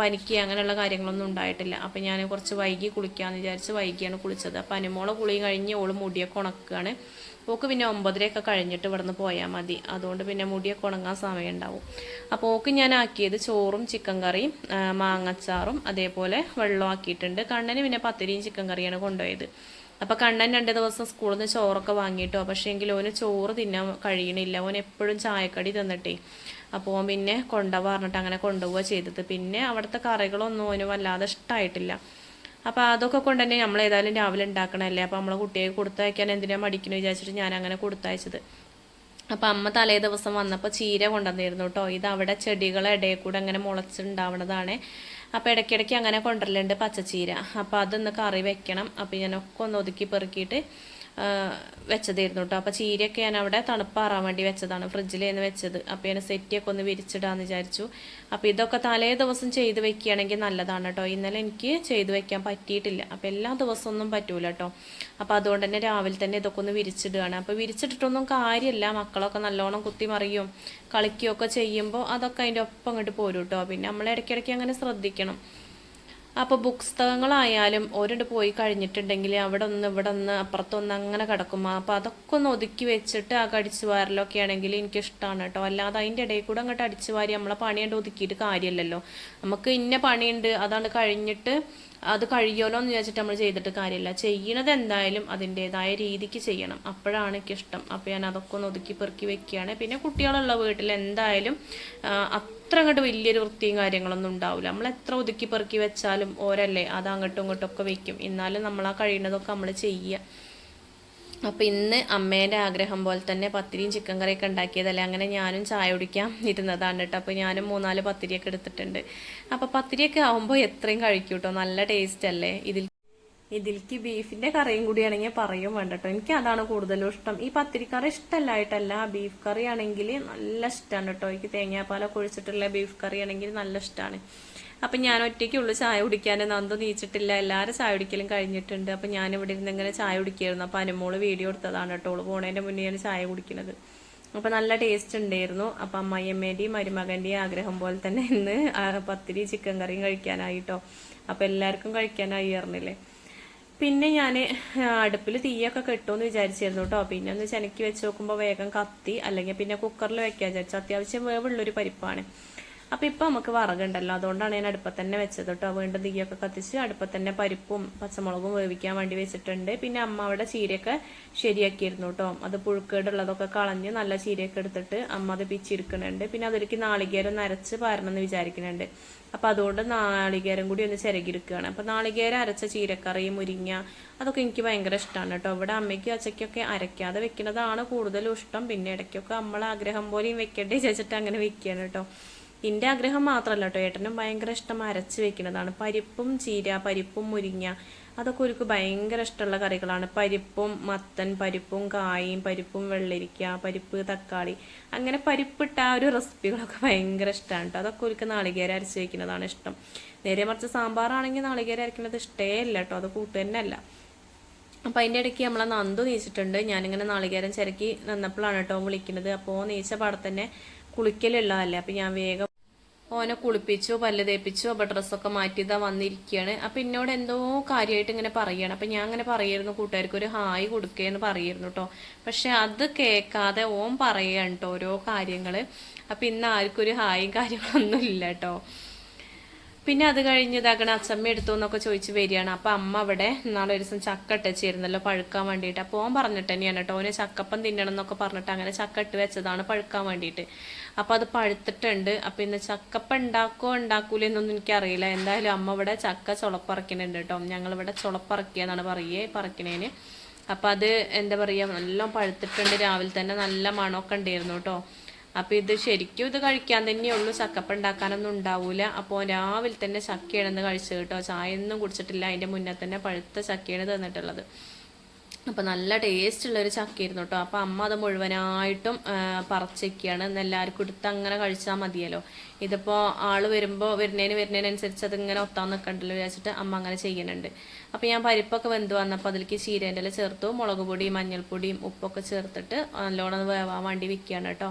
പനിക്ക് അങ്ങനെയുള്ള കാര്യങ്ങളൊന്നും ഉണ്ടായിട്ടില്ല. അപ്പം ഞാൻ കുറച്ച് വൈകി കുളിക്കാമെന്ന് വിചാരിച്ച് വൈകിയാണ് കുളിച്ചത്. അപ്പം അനുമോളെ കുളി കഴിഞ്ഞ് ഓൾ മുടിയൊക്കെ ഉണക്കുകയാണ് ഓക്ക് പിന്നെ ഒമ്പതരയൊക്കെ കഴിഞ്ഞിട്ട് ഇവിടുന്ന് പോയാൽ മതി. അതുകൊണ്ട് പിന്നെ മുടിയൊക്കെ ഉണങ്ങാൻ സമയം ഉണ്ടാവും അപ്പോൾ ഓക്ക് ഞാൻ ആക്കിയത് ചോറും ചിക്കൻ കറിയും മാങ്ങച്ചാറും അതേപോലെ വെള്ളം ആക്കിയിട്ടുണ്ട്. കണ്ണന് പിന്നെ പത്തിരിയും ചിക്കൻ കറിയാണ് കൊണ്ടുപോയത്. അപ്പോൾ കണ്ണൻ രണ്ട് ദിവസം സ്കൂളിൽ നിന്ന് ചോറൊക്കെ വാങ്ങിയിട്ടോ. പക്ഷേ എങ്കിൽ ഓന് ചോറ് തിന്നാൻ കഴിയണില്ല. ഓൻ എപ്പോഴും ചായക്കടി തന്നിട്ടേ. അപ്പോൾ ഓൻ പിന്നെ കൊണ്ടുപോകാൻ പറഞ്ഞിട്ട് അങ്ങനെ കൊണ്ടുപോവുക ചെയ്തത്. പിന്നെ അവിടുത്തെ കറികളൊന്നും ഓന് വല്ലാതെ ഇഷ്ടമായിട്ടില്ല അപ്പോൾ അതൊക്കെ കൊണ്ട് തന്നെ നമ്മൾ ഏതായാലും രാവിലെ ഉണ്ടാക്കണമല്ലേ അപ്പോൾ നമ്മളെ കുട്ടിയെ കൊടുത്തയക്കാൻ എന്തിനാ മടിക്കണമെന്ന് വിചാരിച്ചിട്ട് ഞാൻ അങ്ങനെ കൊടുത്തയച്ചത് അപ്പം അമ്മ തലേ ദിവസം വന്നപ്പോൾ ചീര കൊണ്ടുവന്നിരുന്നു കേട്ടോ. ഇത് അവിടെ ചെടികളെ ഇടയിൽ കൂടെ അങ്ങനെ മുളച്ചുണ്ടാവണതാണ് അപ്പോൾ ഇടയ്ക്കിടയ്ക്ക് അങ്ങനെ കൊണ്ടുവരലുണ്ട് പച്ചച്ചീര. അപ്പോൾ അതൊന്ന് കറി വെക്കണം. അപ്പോൾ ഞാനൊക്കെ ഒന്ന് ഒതുക്കി പെറുക്കിയിട്ട് വെച്ചതായിരുന്നു കേട്ടോ അപ്പോൾ ചീരയൊക്കെ ഞാൻ അവിടെ തണുപ്പാറാൻ വേണ്ടി വെച്ചതാണ്. ഫ്രിഡ്ജിലേന്ന് വെച്ചത്. അപ്പോൾ ഞാൻ സെറ്റിയൊക്കെ ഒന്ന് വിരിച്ചിടാന്ന് വിചാരിച്ചു. അപ്പോൾ ഇതൊക്കെ തലേ ദിവസം ചെയ്ത് വെക്കുകയാണെങ്കിൽ നല്ലതാണ് കേട്ടോ ഇന്നലെ എനിക്ക് ചെയ്ത് വെക്കാൻ പറ്റിയിട്ടില്ല. അപ്പോൾ എല്ലാ ദിവസവും ഒന്നും പറ്റൂല കേട്ടോ അപ്പോൾ അതുകൊണ്ട് തന്നെ രാവിലെ തന്നെ ഇതൊക്കെ ഒന്ന് വിരിച്ചിടുകയാണ്. അപ്പോൾ വിരിച്ചിട്ടിട്ടൊന്നും കാര്യമില്ല മക്കളൊക്കെ നല്ലോണം കുത്തി മറിയും കളിക്കുകയൊക്കെ ചെയ്യുമ്പോൾ അതൊക്കെ അതിന്റെ ഒപ്പം അങ്ങോട്ട് പോരും കേട്ടോ പിന്നെ നമ്മൾ ഇടയ്ക്കിടയ്ക്ക് അങ്ങനെ ശ്രദ്ധിക്കണം. അപ്പോൾ പുസ്തകങ്ങളായാലും ഒരിട പോയി കഴിഞ്ഞിട്ടുണ്ടെങ്കിൽ അവിടെ ഒന്ന് ഇവിടെ ഒന്ന് അപ്പുറത്തൊന്ന് അങ്ങനെ കിടക്കും. അപ്പോൾ അതൊക്കെ ഒന്ന് ഒതുക്കി വെച്ചിട്ട് ആ കടിച്ചു വാരലൊക്കെ ആണെങ്കിൽ എനിക്കിഷ്ടമാണ് കേട്ടോ. അല്ലാതെ അതിന്റെ ഇടയിൽ കൂടെ അങ്ങോട്ട് അടിച്ചു വാരി നമ്മളെ പണിയുണ്ട് ഒതുക്കിയിട്ട് കാര്യമല്ലല്ലോ. നമുക്ക് ഇന്ന പണിയുണ്ട് അതാണ് കഴിഞ്ഞിട്ട് അത് കഴിയുമല്ലോ എന്ന് വിചാരിച്ചിട്ട് നമ്മൾ ചെയ്തിട്ട് കാര്യമില്ല. ചെയ്യണത് എന്തായാലും അതിന്റെതായ രീതിക്ക് ചെയ്യണം. അപ്പോഴാണ് എനിക്കിഷ്ടം. അപ്പോൾ ഞാൻ അതൊക്കെ ഒന്ന് ഒതുക്കി പെറുക്കി വെക്കുകയാണ്. പിന്നെ കുട്ടികളുള്ള വീട്ടിൽ എന്തായാലും അത്ര അങ്ങോട്ട് വലിയൊരു വൃത്തിയും കാര്യങ്ങളൊന്നും ഉണ്ടാവില്ല നമ്മൾ എത്ര ഒതുക്കി പെറുക്കി വെച്ചാലും ഓരല്ലേ അത് അങ്ങോട്ടും ഇങ്ങോട്ടും ഒക്കെ വെക്കും. എന്നാലും നമ്മൾ ആ കഴിയുന്നതൊക്കെ നമ്മൾ ചെയ്യുക അപ്പോൾ ഇന്ന് അമ്മേന്റെ ആഗ്രഹം പോലെ തന്നെ പത്തിരിയും ചിക്കൻ കറിയൊക്കെ ഉണ്ടാക്കിയതല്ലേ? അങ്ങനെ ഞാനും ചായ കുടിക്കാൻ ഇരുന്നതാണ് കേട്ടോ. അപ്പോൾ ഞാനും മൂന്നാൽ പത്തിരിയൊക്കെ എടുത്തിട്ടുണ്ട്. അപ്പോൾ പത്തിരിയൊക്കെ ആകുമ്പോൾ എത്രയും കഴിക്കും കേട്ടോ നല്ല ടേസ്റ്റ് അല്ലേ? ഇതിൽ ഇതിലേക്ക് ബീഫിന്റെ കറിയും കൂടി ആണെങ്കിൽ പറയും വേണ്ടട്ടോ. എനിക്ക് അതാണ് കൂടുതലും ഇഷ്ടം. ഈ പത്തിരിക്കറി ഇഷ്ടമല്ലായിട്ടല്ല. ബീഫ് കറി ആണെങ്കിൽ നല്ല ഇഷ്ടമാണ് കേട്ടോ. എനിക്ക് തേങ്ങാപ്പാലൊക്കെ ഒഴിച്ചിട്ടുള്ള ബീഫ് കറി ആണെങ്കിൽ നല്ല ഇഷ്ടമാണ്. അപ്പം ഞാൻ ഒറ്റയ്ക്കുള്ളൂ ചായ കുടിക്കാൻ. നന്ദ നീച്ചിട്ടില്ല. എല്ലാവരും ചായ കുടിക്കലും കഴിഞ്ഞിട്ടുണ്ട്. അപ്പം ഞാൻ ഇവിടെ ഇരുന്ന് ഇങ്ങനെ ചായ കുടിക്കായിരുന്നു. അപ്പം അനുമോൾ വീഡിയോ എടുത്തതാണ് കേട്ടോ. മുന്നേ ഞാൻ ചായ കുടിക്കുന്നത് അപ്പം നല്ല ടേസ്റ്റ് ഉണ്ടായിരുന്നു. അപ്പം അമ്മയമ്മേന്റെയും മരുമകന്റെയും ആഗ്രഹം പോലെ തന്നെ ഇന്ന് പത്തിരി ചിക്കൻ കറിയും കഴിക്കാനായിട്ടോ അപ്പം എല്ലാവർക്കും കഴിക്കാനായി അറിഞ്ഞില്ലേ പിന്നെ ഞാൻ അടുപ്പിൽ തീയൊക്കെ കിട്ടുമെന്ന് വിചാരിച്ചിരുന്നു കേട്ടോ പിന്നെ ഒന്ന് ചെനക്കി വെച്ച് നോക്കുമ്പോൾ വേഗം കത്തി അല്ലെങ്കിൽ പിന്നെ കുക്കറിൽ വെക്കാൻ വിചാരിച്ചു. അത്യാവശ്യം വേവുള്ളൊരു പരിപ്പാണ്. അപ്പോൾ ഇപ്പോൾ നമുക്ക് വറകുണ്ടല്ലോ. അതുകൊണ്ടാണ് ഞാൻ അടുപ്പത്ത് തന്നെ വെച്ചത് കേട്ടോ. വീണ്ടും തീയൊക്കെ കത്തിച്ച് അടുപ്പത്ത് തന്നെ പരിപ്പും പച്ചമുളകും വേവിക്കാൻ വേണ്ടി വെച്ചിട്ടുണ്ട്. പിന്നെ അമ്മ അവിടെ ചീരയൊക്കെ ശരിയാക്കിയിരുന്നു കേട്ടോ. അത് പുഴുക്കേടുള്ളതൊക്കെ കളഞ്ഞ് നല്ല ചീരയൊക്കെ എടുത്തിട്ട് അമ്മ അത് പിച്ചിരിക്കുന്നുണ്ട്. പിന്നെ അതിലേക്ക് നാളികേരം നരച്ച് പാരണമെന്ന് വിചാരിക്കുന്നുണ്ട്. അപ്പം അതുകൊണ്ട് നാളികേരം കൂടി ഒന്ന് ചിരകിരിക്കുകയാണ് അപ്പം നാളികേരം അരച്ച ചീരക്കറി മുരിങ്ങ അതൊക്കെ എനിക്ക് ഭയങ്കര ഇഷ്ടമാണ് കേട്ടോ. ഇവിടെ അമ്മയ്ക്കും അച്ഛയ്ക്കൊക്കെ അരയ്ക്കാതെ വെക്കുന്നതാണ് കൂടുതലും ഇഷ്ടം. പിന്നെ ഇടയ്ക്കൊക്കെ നമ്മളെ ആഗ്രഹം പോലെയും വെക്കട്ടെ ചേച്ചിട്ട് അങ്ങനെ വെക്കുകയാണ് കേട്ടോ. എന്റെ ആഗ്രഹം മാത്രമല്ല കേട്ടോ ഏട്ടനും ഭയങ്കര ഇഷ്ടം അരച്ച് വെക്കുന്നതാണ്. പരിപ്പും ചീര പരിപ്പും മുരിങ്ങ അതൊക്കെ ഒരുക്ക് ഭയങ്കര ഇഷ്ടമുള്ള കറികളാണ്. പരിപ്പും മത്തൻ പരിപ്പും കായും പരിപ്പും വെള്ളരിക്ക പരിപ്പ് തക്കാളി അങ്ങനെ പരിപ്പിട്ട ആ ഒരു റെസിപ്പികളൊക്കെ ഭയങ്കര ഇഷ്ടമാണ് കേട്ടോ അതൊക്കെ ഒരുക്ക് നാളികേരം അരച്ച് വെക്കുന്നതാണ് ഇഷ്ടം. നേരെ മറിച്ച് സാമ്പാറാണെങ്കിൽ നാളികേരം അരക്കുന്നത് ഇഷ്ടേ ഇല്ല കേട്ടോ അത് കൂട്ടുതന്നെയല്ല. അപ്പം അതിന്റെ ഇടയ്ക്ക് നമ്മളെ നന്ദു നീച്ചിട്ടുണ്ട്. ഞാനിങ്ങനെ നാളികേരം ചിരക്കി നിന്നപ്പോഴാണ് കേട്ടോ വിളിക്കുന്നത്. അപ്പോൾ നീച്ച പാടത്തന്നെ തന്നെ കുളിക്കലുള്ളതല്ലേ. അപ്പം ഞാൻ വേഗം ഓനെ കുളിപ്പിച്ചു പല്ല് തേപ്പിച്ചു അപ്പോൾ ഡ്രസ്സൊക്കെ മാറ്റിയതാ വന്നിരിക്കുകയാണ് അപ്പം എന്നോട് എന്തോ കാര്യമായിട്ട് ഇങ്ങനെ പറയുകയാണ് അപ്പം ഞാൻ അങ്ങനെ പറയായിരുന്നു കൂട്ടുകാർക്ക് ഒരു ഹായ് കൊടുക്കുകയെന്ന് പറയായിരുന്നു കേട്ടോ പക്ഷെ അത് കേൾക്കാതെ ഓൻ പറയുകയാണ് കേട്ടോ ഓരോ കാര്യങ്ങൾ അപ്പം ഇന്ന് ആർക്കും ഒരു ഹായും കാര്യങ്ങളൊന്നും ഇല്ല കേട്ടോ പിന്നെ അത് കഴിഞ്ഞ് ഇതാക്കണ അച്ചമ്മ എടുത്തു എന്നൊക്കെ ചോദിച്ച് വരികയാണ്. അപ്പം അമ്മ അവിടെ നാളെ ഒരു ദിവസം ചക്ക ഇട്ടച്ചിരുന്നല്ലോ പഴുക്കാൻ വേണ്ടിയിട്ട്. അപ്പോൾ ഓൻ പറഞ്ഞിട്ട് തന്നെയാണ് കേട്ടോ ഓന് ചക്കപ്പം തിന്നണം എന്നൊക്കെ പറഞ്ഞിട്ട് അങ്ങനെ ചക്ക ഇട്ട് വെച്ചതാണ് പഴുക്കാൻ വേണ്ടിയിട്ട്. അപ്പോൾ അത് പഴുത്തിട്ടുണ്ട്. അപ്പോൾ ഇന്ന് ചക്കപ്പ ഉണ്ടാക്കുമോ ഉണ്ടാക്കൂല എന്നൊന്നും എനിക്കറിയില്ല. എന്തായാലും അമ്മ ഇവിടെ ചക്ക ചുളപ്പറക്കുന്നുണ്ട് കേട്ടോ. ഞങ്ങളിവിടെ ചുളപ്പറക്കിയെന്നാണ് പറയുക പറക്കണേന്. അപ്പം അത് എന്താ പറയുക നല്ല പഴുത്തിട്ടുണ്ട്. രാവിലെ തന്നെ നല്ല മണമൊക്കെ ഉണ്ടായിരുന്നു കേട്ടോ. അപ്പോൾ ഇത് ശരിക്കും ഇത് കഴിക്കാൻ തന്നെയുള്ളൂ ചക്കപ്പ ഉണ്ടാക്കാനൊന്നും ഉണ്ടാവൂല. അപ്പോൾ രാവിലെ തന്നെ ചക്കയാണെന്ന് കഴിച്ചു കേട്ടോ. ചായ ഒന്നും കുടിച്ചിട്ടില്ല. അതിന്റെ മുന്നേ തന്നെ പഴുത്ത ചക്കയാണ് തന്നിട്ടുള്ളത്. അപ്പോൾ നല്ല ടേസ്റ്റ് ഉള്ളൊരു ചക്കയായിരുന്നു കേട്ടോ അപ്പോൾ അമ്മ അത് മുഴുവനായിട്ടും പറിച്ചൊക്കെയാണ് എല്ലാവർക്കും എടുത്ത് അങ്ങനെ കഴിച്ചാൽ മതിയല്ലോ. ഇതിപ്പോൾ ആൾ വരുമ്പോൾ വരുന്നതിന് വരുന്നതിനനുസരിച്ച് അതിങ്ങനെ ഒത്താൻ നിൽക്കണ്ടല്ലോ വിചാരിച്ചിട്ട് അമ്മ അങ്ങനെ ചെയ്യുന്നുണ്ട് അപ്പോൾ ഞാൻ പരിപ്പൊക്കെ വെന്ത് വന്നപ്പോൾ അതിലേക്ക് ചീരേന്റെ ചേർത്തു. മുളക് പൊടിയും മഞ്ഞൾപ്പൊടിയും ഉപ്പൊക്കെ ചേർത്തിട്ട് നല്ലോണം വേവാൻ വേണ്ടി വിൽക്കുകയാണ് കേട്ടോ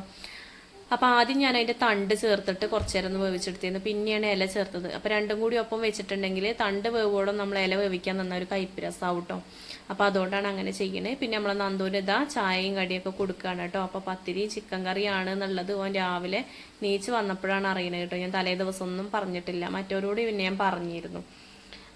അപ്പോൾ ആദ്യം ഞാൻ അതിന്റെ തണ്ട് ചേർത്തിട്ട് കുറച്ച് നേരം വേവിച്ചെടുത്തിരുന്നു. പിന്നെയാണ് ഇല ചേർത്തത്. അപ്പോൾ രണ്ടും കൂടി ഒപ്പം വെച്ചിട്ടുണ്ടെങ്കിൽ തണ്ട് വേവോളം നമ്മൾ ഇല വേവിക്കാൻ തന്ന ഒരു കയ്പ്പ് കേട്ടോ അപ്പോൾ അതുകൊണ്ടാണ് അങ്ങനെ ചെയ്യണേ. പിന്നെ നമ്മളെ നന്ദൂരി ഇതാ ചായയും കടിയൊക്കെ കൊടുക്കുകയാണ് കേട്ടോ. അപ്പോൾ പത്തിരി ചിക്കൻ കറിയാണ് എന്നുള്ളത് ഓൻ രാവിലെ നീച്ച് വന്നപ്പോഴാണ് അറിയണത് കേട്ടോ. ഞാൻ തലേ ദിവസം ഒന്നും പറഞ്ഞിട്ടില്ല. മറ്റവരോട് പിന്നെ ഞാൻ പറഞ്ഞിരുന്നു.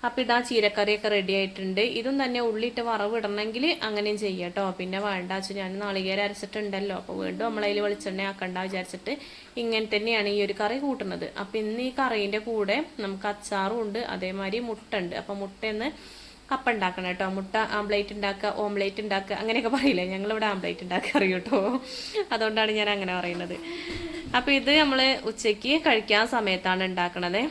അപ്പം ഇതാ ചീരക്കറിയൊക്കെ റെഡി ആയിട്ടുണ്ട്. ഇതും തന്നെ ഉള്ളിട്ട് വറവ് ഇടണമെങ്കിൽ അങ്ങനെയും ചെയ്യാം കേട്ടോ. പിന്നെ വേണ്ട വെച്ചാൽ ഞാൻ നാളികേരം അരച്ചിട്ടുണ്ടല്ലോ. അപ്പോൾ വീണ്ടും നമ്മളതിൽ വെളിച്ചെണ്ണ ആക്കണ്ട വിചാരിച്ചിട്ട് ഇങ്ങനെ തന്നെയാണ് ഈ ഒരു കറി കൂട്ടുന്നത്. അപ്പം ഇന്ന് ഈ കറീന്റെ കൂടെ നമുക്ക് അച്ചാറും ഉണ്ട് അതേമാതിരി മുട്ട ഉണ്ട് അപ്പം മുട്ടയെന്ന് കപ്പ ഉണ്ടാക്കണം കേട്ടോ. മുട്ട ആംപ്ലേറ്റ് ഉണ്ടാക്കുക ഓംലേറ്റ് ഉണ്ടാക്കുക അങ്ങനെയൊക്കെ പറയില്ലേ? ഞങ്ങളിവിടെ ആംപ്ലേറ്റ് ഉണ്ടാക്കുക അറിയൂട്ടോ അതുകൊണ്ടാണ് ഞാൻ അങ്ങനെ പറയുന്നത്. അപ്പോൾ ഇത് നമ്മൾ ഉച്ചയ്ക്ക് കഴിക്കാൻ സമയത്താണ് ഉണ്ടാക്കണത്.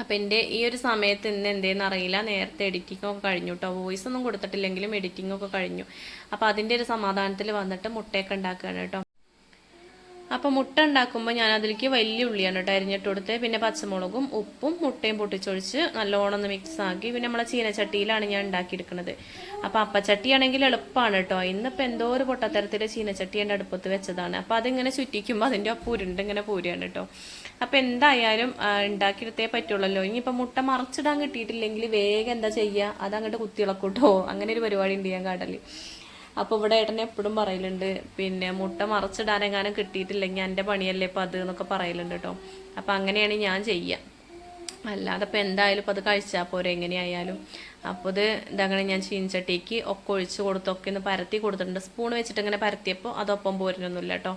അപ്പം എന്റെ ഈ ഒരു സമയത്ത് ഇന്ന് എന്തേന്ന് അറിയില്ല. നേരത്തെ എഡിറ്റിംഗ് ഒക്കെ കഴിഞ്ഞു കേട്ടോ വോയിസ് ഒന്നും കൊടുത്തിട്ടില്ലെങ്കിലും എഡിറ്റിംഗ് ഒക്കെ കഴിഞ്ഞു. അപ്പോൾ അതിന്റെ ഒരു സമാധാനത്തിൽ വന്നിട്ട് മുട്ടയൊക്കെ ഉണ്ടാക്കുകയാണ് കേട്ടോ അപ്പോൾ മുട്ട ഉണ്ടാക്കുമ്പോൾ ഞാൻ അതിലേക്ക് വലിയ ഉള്ളിയാണ് കേട്ടോ അരിഞ്ഞിട്ട് കൊടുത്ത് പിന്നെ പച്ചമുളകും ഉപ്പും മുട്ടയും പൊട്ടിച്ചൊഴിച്ച് നല്ലോണം ഒന്ന് മിക്സ് ആക്കി. പിന്നെ നമ്മളെ ചീനച്ചട്ടിയിലാണ് ഞാൻ ഉണ്ടാക്കിയെടുക്കുന്നത് അപ്പോൾ അപ്പച്ചട്ടിയാണെങ്കിൽ എളുപ്പമാണ് കേട്ടോ ഇന്നിപ്പോൾ എന്തോ ഒരു പൊട്ടത്തരത്തിൽ ചീനച്ചട്ടി എന്റെ അടുപ്പത്ത് വെച്ചതാണ്. അപ്പോൾ അതിങ്ങനെ ചുറ്റിക്കുമ്പോൾ അതിന്റെ ഉരുണ്ട് ഇങ്ങനെ പൂരാണ് കേട്ടോ അപ്പോൾ എന്തായാലും ഉണ്ടാക്കിയെടുത്തേ പറ്റുള്ളല്ലോ. ഇനിയിപ്പോൾ മുട്ട മറിച്ചിടാൻ കിട്ടിയിട്ടില്ലെങ്കിൽ വേഗം എന്താ ചെയ്യുക അതങ്ങോട്ട് കുത്തിളക്കൂട്ടോ. അങ്ങനെ ഒരു പരിപാടി ഉണ്ട് ഞാൻ കാടൽ അപ്പോൾ ഇവിടെ ഏട്ടൻ എപ്പോഴും പറയലുണ്ട് പിന്നെ മുട്ട മറിച്ചിടാനെങ്ങാനും കിട്ടിയിട്ടില്ലെങ്കിൽ എന്റെ പണിയല്ലേ ഇപ്പം അത് എന്നൊക്കെ പറയലുണ്ട് കേട്ടോ അപ്പോൾ അങ്ങനെയാണ് ഞാൻ ചെയ്യുക അല്ലാതെ ഇപ്പോൾ എന്തായാലും ഇപ്പോൾ അത് കഴിച്ചാൽ പോരെ എങ്ങനെയായാലും. അപ്പോൾ ഇത് ഇതങ്ങനെ ഞാൻ ചീനിച്ചട്ടിക്ക് ഒക്കെ ഒഴിച്ച് കൊടുത്തൊക്കെ ഒന്ന് പരത്തി കൊടുത്തിട്ടുണ്ട്. സ്പൂൺ വെച്ചിട്ട് ഇങ്ങനെ പരത്തിയപ്പോൾ അതൊപ്പം പോരുന്നൊന്നുമില്ല കേട്ടോ.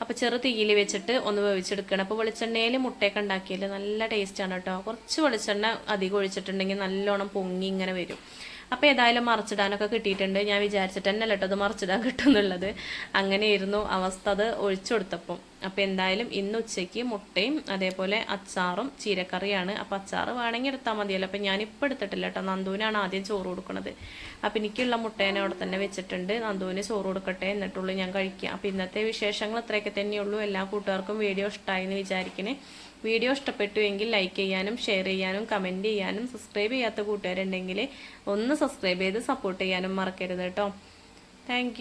അപ്പോൾ ചെറു തീയിൽ വെച്ചിട്ട് ഒന്ന് വേവിച്ചെടുക്കണം. അപ്പോൾ വെളിച്ചെണ്ണയിൽ മുട്ടയൊക്കെ ഉണ്ടാക്കിയാൽ നല്ല ടേസ്റ്റാണ് കേട്ടോ. കുറച്ച് വെളിച്ചെണ്ണ അധികം ഒഴിച്ചിട്ടുണ്ടെങ്കിൽ നല്ലോണം പൊങ്ങി ഇങ്ങനെ വരും. അപ്പോൾ ഏതായാലും മറിച്ചിടാനൊക്കെ കിട്ടിയിട്ടുണ്ട്. ഞാൻ വിചാരിച്ചിട്ട് തന്നെ കേട്ടോ അത് മറിച്ചിടാൻ കിട്ടുന്നുള്ളത്. അങ്ങനെയായിരുന്നു അവസ്ഥ അത് ഒഴിച്ചു കൊടുത്തപ്പം. അപ്പോൾ എന്തായാലും ഇന്ന് ഉച്ചയ്ക്ക് മുട്ടയും അതേപോലെ അച്ചാറും ചീരക്കറിയാണ്. അപ്പോൾ അച്ചാറ് വേണമെങ്കിൽ എടുത്താൽ മതിയല്ലോ. അപ്പോൾ ഞാനിപ്പോൾ എടുത്തിട്ടില്ല കേട്ടോ നന്ദുവിനാണ് ആദ്യം ചോറ് കൊടുക്കുന്നത് അപ്പോൾ എനിക്കുള്ള മുട്ടേനെ അവിടെ തന്നെ വെച്ചിട്ടുണ്ട്. നന്ദുവിന് ചോറ് കൊടുക്കട്ടെ എന്നിട്ടുള്ളൂ ഞാൻ കഴിക്കുക അപ്പോൾ ഇന്നത്തെ വിശേഷങ്ങൾ ഇത്രയൊക്കെ തന്നെയുള്ളൂ. എല്ലാ കൂട്ടുകാർക്കും വീഡിയോ ഇഷ്ടമായി എന്ന് വിചാരിക്കണേ. വീഡിയോ ഇഷ്ടപ്പെട്ടു എങ്കിൽ ലൈക്ക് ചെയ്യാനും ഷെയർ ചെയ്യാനും കമന്റ് ചെയ്യാനും സബ്സ്ക്രൈബ് ചെയ്യാത്ത കൂട്ടുകാരുണ്ടെങ്കിൽ ഒന്ന് സബ്സ്ക്രൈബ് ചെയ്ത് സപ്പോർട്ട് ചെയ്യാനും മറക്കരുത് കേട്ടോ താങ്ക്